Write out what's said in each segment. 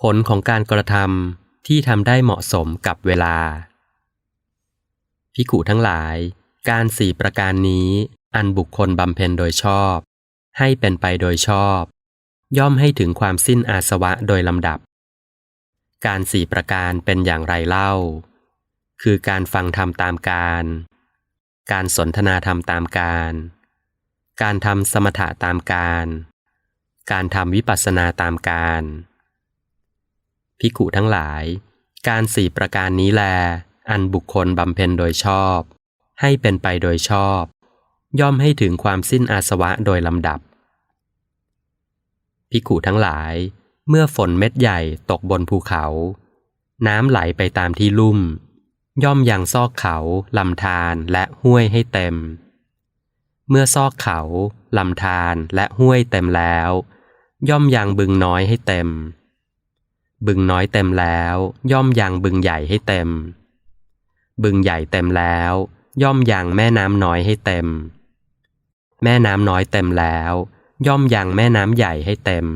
ผลของการกระทำที่ทำได้เหมาะสมกับเวลา พิกุทั้งหลาย การสี่ประการนี้อันบุคคลบำเพ็ญโดยชอบ ให้เป็นไปโดยชอบ ย่อมให้ถึงความสิ้นอาสวะโดยลำดับ การสี่ประการเป็นอย่างไรเล่า คือการฟังธรรมตามการ การสนทนาธรรมตามการ การทำสมถะตามการ การทำวิปัสสนาตามการ พิกุทั้งหลาย การสี่ประการนี้แล อันบุคคลบำเพ็ญโดยชอบ ให้เป็นไปโดยชอบ ย่อมให้ถึงความสิ้นอาสวะโดยลำดับพิกุทั้งหลาย เมื่อฝนเม็ดใหญ่ตกบนภูเขา น้ำไหลไปตามที่ลุ่ม ย่อมยังซอกเขาลำธารและห้วยให้เต็ม เมื่อซอกเขาลำธารและห้วยเต็มแล้ว ย่อมยังบึงน้อยให้เต็ม บึงน้อยเต็มแล้ว ย่อมยังบึงใหญ่ให้เต็ม บึงใหญ่เต็มแล้ว ย่อมยังแม่น้ำน้อยให้เต็ม แม่น้ำน้อยเต็มแล้ว ย่อมยังแม่น้ำใหญ่ให้เต็ม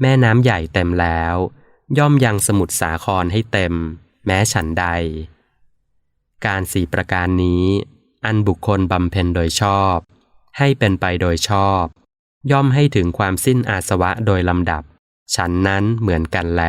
แม่น้ำใหญ่เต็มแล้ว ย่อมยังสมุทรสาครให้เต็ม แม้ฉันใด การสี่ประการนี้ อันบุคคลบำเพ็ญโดยชอบ ให้เป็นไปโดยชอบ ย่อมให้ถึงความสิ้นอาสวะโดยลำดับ ฉันนั้นเหมือนกันแล